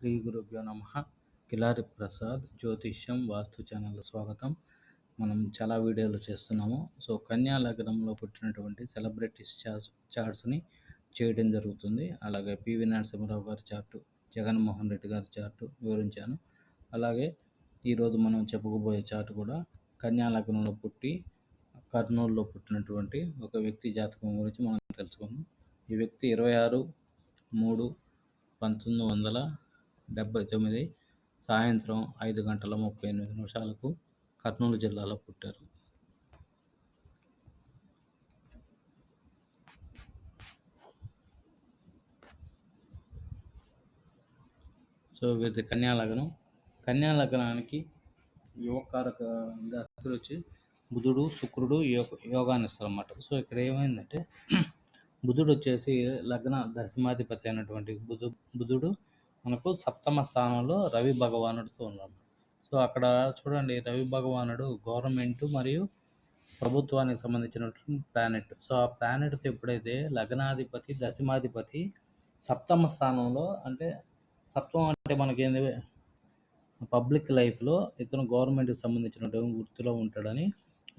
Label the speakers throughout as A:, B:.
A: శ్రీ గురుభ్యో నమ. కిలారి ప్రసాద్ జ్యోతిష్యం వాస్తు ఛానల్ స్వాగతం. మనం చాలా వీడియోలు చేస్తున్నాము. సో కన్యా లగ్నంలో పుట్టినటువంటి సెలబ్రిటీస్ చార్ట్స్ చార్ట్స్ని చేయడం జరుగుతుంది. అలాగే పివి నరసింహరావు గారి చార్టు జగన్మోహన్ రెడ్డి గారి చార్టు వివరించాను. అలాగే ఈరోజు మనం చెప్పుకోబోయే చార్ట్ కూడా కన్యా లగ్నంలో పుట్టి కర్నూలులో పుట్టినటువంటి ఒక వ్యక్తి జాతకం గురించి మనం తెలుసుకుందాం. ఈ వ్యక్తి ఇరవై ఆరు మూడు పంతొమ్మిది వందల డెబ్బై తొమ్మిది సాయంత్రం ఐదు గంటల ముప్పై ఎనిమిది నిమిషాలకు కర్నూలు జిల్లాలో పుట్టారు. సో వీరిది కన్యా లగ్నం. కన్యా లగ్నానికి యువకారక దశలు వచ్చి బుధుడు శుక్రుడు యోగ యోగాన్ని ఇస్తారు అన్నమాట సో ఇక్కడ ఏమైందంటే బుధుడు వచ్చేసి లగ్న దశమాధిపతి అయినటువంటి బుధు బుధుడు మనకు సప్తమ స్థానంలో రవి భగవానుడితో ఉన్నాడు. సో అక్కడ చూడండి రవి భగవానుడు గవర్నమెంట్ మరియు ప్రభుత్వానికి సంబంధించినటువంటి ప్లానెట్. సో ఆ ప్లానెట్తో ఎప్పుడైతే లగ్నాధిపతి దశమాధిపతి సప్తమ స్థానంలో అంటే సప్తమం అంటే మనకేంది? పబ్లిక్ లైఫ్లో ఇతను గవర్నమెంట్కి సంబంధించినటువంటి వృత్తిలో ఉంటాడని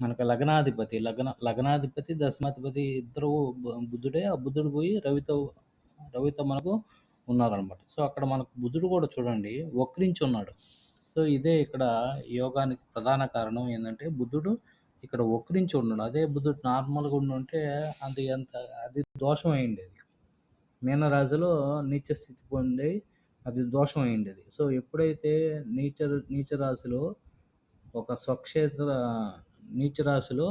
A: మనకు లగ్నాధిపతి లగ్న లగ్నాధిపతి దశమాధిపతి ఇద్దరు బుద్ధుడే ఆ బుద్ధుడు పోయి రవితో రవితో మనకు ఉన్నారనమాట సో అక్కడ మనకు బుద్ధుడు కూడా చూడండి వక్రించి ఉన్నాడు సో ఇదే ఇక్కడ యోగానికి ప్రధాన కారణం ఏంటంటే బుద్ధుడు ఇక్కడ వక్రించి ఉన్నాడు. అదే బుద్ధుడు నార్మల్గా ఉండుంటే అది అంత అది దోషం అయిండేది. మీనరాశిలో నీచ స్థితి పొంది అది దోషం అయిండేది. సో ఎప్పుడైతే నీచ నీచ రాశిలో ఒక స్వక్షేత్ర నీచ రాశిలో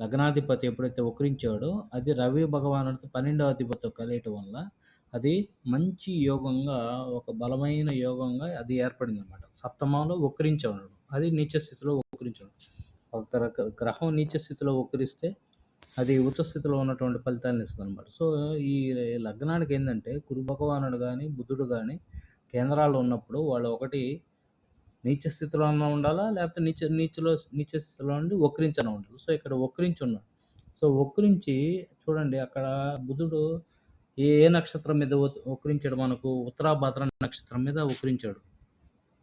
A: లగ్నాధిపతి ఎప్పుడైతే వక్రించాడో అది రవి భగవానుడితో పన్నెండవ అధిపతితో కలియటం వల్ల అది మంచి యోగంగా ఒక బలమైన యోగంగా అది ఏర్పడింది అనమాట సప్తమంలో ఉండడం అది నీచ స్థితిలో వక్రించాడు ఒక గ్ర- గ్రహం నీచ స్థితిలో వక్రిస్తే అది ఉచ్చ స్థితిలో ఉన్నటువంటి ఫలితాలను ఇస్తుంది అనమాట సో ఈ లగ్నానికి ఏంటంటే గురు భగవానుడు కానీ బుద్ధుడు కానీ కేంద్రాలు ఉన్నప్పుడు వాళ్ళు ఒకటి నీచ స్థితిలో అన్నా ఉండాలా లేకపోతే నీచ నీచలో నీచ స్థితిలో నుండి వక్రించన ఉండాలి సో ఇక్కడ వక్రించి ఉన్నాడు సో వక్రించి చూడండి అక్కడ బుధుడు ఏ ఏ నక్షత్రం మీద ఉక్రించాడు మనకు? ఉత్తరాభాద్ర నక్షత్రం మీద ఉక్రించాడు.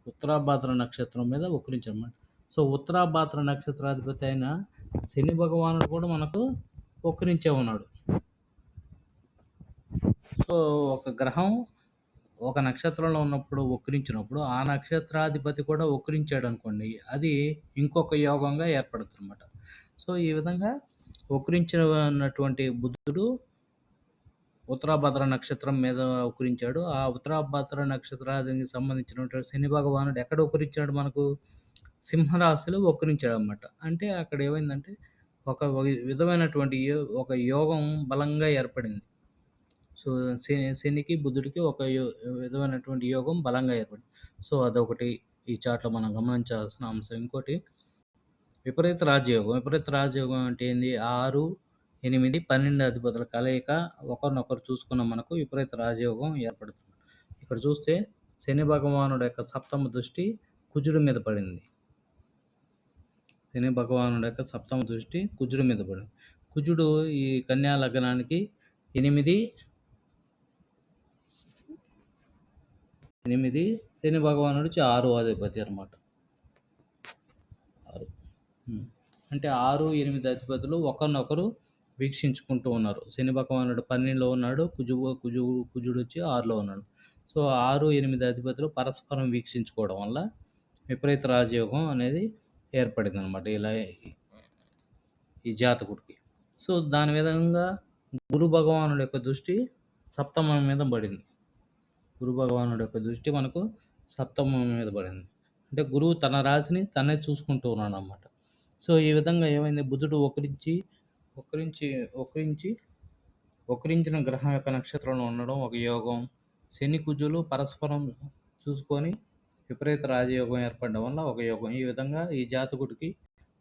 A: ఉత్తరాభాద్ర నక్షత్రం మీద ఉక్రించాడు సో ఉత్తరాభాద్ర నక్షత్రాధిపతి అయిన శని భగవానుడు కూడా మనకు ఉక్రించే ఉన్నాడు. సో ఒక గ్రహం ఒక నక్షత్రంలో ఉన్నప్పుడు ఉక్రించినప్పుడు ఆ నక్షత్రాధిపతి కూడా ఉక్రించాడు అనుకోండి అది ఇంకొక యోగంగా ఏర్పడుతుంది అనమాట సో ఈ విధంగా ఉక్రించినటువంటి బుద్ధుడు ఉత్తరాభద్ర నక్షత్రం మీద ఉకురించాడు ఆ ఉత్తరాభద్ర నక్షత్రానికి సంబంధించినటువంటి శని భగవానుడు ఎక్కడ వక్రించాడు మనకు? సింహరాశిలో వక్రించాడు అనమాట అంటే అక్కడ ఏమైందంటే ఒక విధమైనటువంటి యో- ఒక యోగం బలంగా ఏర్పడింది. సో శని శనికి బుద్ధుడికి ఒక యో- విధమైనటువంటి యోగం బలంగా ఏర్పడింది. సో అదొకటి ఈ చాట్లో మనం గమనించాల్సిన అంశం. ఇంకోటి విపరీత రాజయోగం. విపరీత రాజయోగం అంటే ఏంది? ఆరు ఎనిమిది పన్నెండు అధిపతుల కలయిక ఒకరినొకరు చూసుకున్న మనకు విపరీత రాజయోగం ఏర్పడుతుంది. ఇక్కడ చూస్తే శని భగవానుడు యొక్క సప్తమ దృష్టి కుజుడి మీద పడింది. శని భగవానుడు యొక్క సప్తమ దృష్టి కుజుడి మీద పడింది. కుజుడు ఈ కన్యా లగ్నానికి ఎనిమిది ఎనిమిది శని భగవానుడు ఆరు అధిపతి అనమాట ఆరు. అంటే ఆరు ఎనిమిది అధిపతులు ఒకరినొకరు వీక్షించుకుంటూ ఉన్నారు. శని భగవానుడు పన్నెండులో ఉన్నాడు కుజు కుజు కుజుడు వచ్చి ఆరులో ఉన్నాడు. సో ఆరు ఎనిమిది అధిపతులు పరస్పరం వీక్షించుకోవడం వల్ల విపరీత రాజయోగం అనేది ఏర్పడింది అనమాట ఇలా ఈ జాతకుడికి. సో దాని విధంగా గురు భగవానుడి యొక్క దృష్టి సప్తమం మీద పడింది. గురు భగవానుడి యొక్క దృష్టి మనకు సప్తమం మీద పడింది. అంటే గురువు తన రాశిని తనే చూసుకుంటూ ఉన్నాడు అన్నమాట సో ఈ విధంగా ఏమైంది? బుధుడు ఒకరించి ఒకరించి ఒకరించి ఒకరించిన గ్రహం యొక్క నక్షత్రంలో ఉండడం ఒక యోగం. శని కుజులు పరస్పరం చూసుకొని విపరీత రాజయోగం ఏర్పడడం వల్ల ఒక యోగం. ఈ విధంగా ఈ జాతకుడికి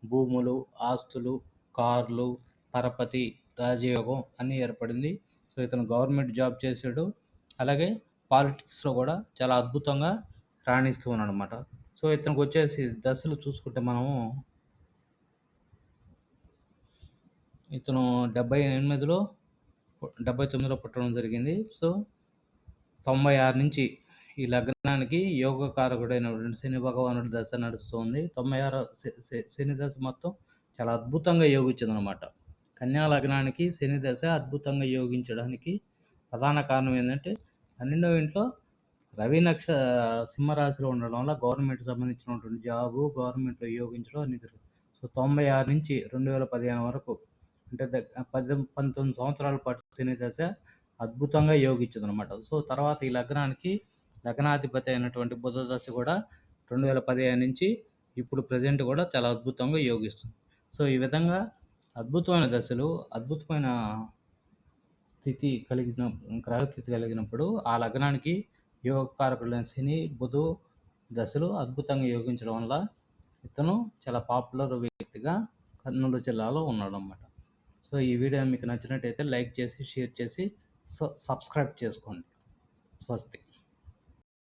A: భూములు ఆస్తులు కార్లు పరపతి రాజయోగం అన్నీ ఏర్పడింది. సో ఇతను గవర్నమెంట్ జాబ్ చేశాడు. అలాగే పాలిటిక్స్లో కూడా చాలా అద్భుతంగా రాణిస్తూ ఉన్నాడు అనమాట సో ఇతనికి వచ్చేసి దశలు చూసుకుంటే మనము ఇతను డెబ్బై ఎనిమిదిలో డెబ్బై తొమ్మిదిలో పుట్టడం జరిగింది. సో తొంభై ఆరు నుంచి ఈ లగ్నానికి యోగకారకుడైనటువంటి శని భగవానుడి దశ నడుస్తుంది. తొంభై ఆరు శని దశ మొత్తం చాలా అద్భుతంగా యోగించిందనమాట కన్యా లగ్నానికి శని దశ అద్భుతంగా యోగించడానికి ప్రధాన కారణం ఏంటంటే పన్నెండవ ఇంట్లో రవి నక్ష సింహరాశిలో ఉండడం వల్ల గవర్నమెంట్ సంబంధించినటువంటి జాబు గవర్నమెంట్లో యోగించడం అనేది సో తొంభై ఆరు నుంచి రెండు వేల పదిహేను వరకు అంటే దగ్గ- పంతొమ్మిది సంవత్సరాల పాటు శని దశ అద్భుతంగా యోగించింది అనమాట సో తర్వాత ఈ లగ్నానికి లగ్నాధిపతి అయినటువంటి బుధ దశ కూడా రెండు వేల పదిహేను నుంచి ఇప్పుడు ప్రజెంట్ కూడా చాలా అద్భుతంగా యోగిస్తుంది. సో ఈ విధంగా అద్భుతమైన దశలు అద్భుతమైన స్థితి కలిగిన గ్రహస్థితి కలిగినప్పుడు ఆ లగ్నానికి యోగకారకులైన శని బుధు దశలు అద్భుతంగా యోగించడం వల్ల ఇతను చాలా పాపులర్ వ్యక్తిగా కర్నూలు జిల్లాలో ఉన్నాడు అన్నమాట సో ఈ వీడియో మీకు నచ్చినట్టయితే లైక్ చేసి షేర్ చేసి సబ్స్క్రైబ్ చేసుకోండి. స్వస్తి.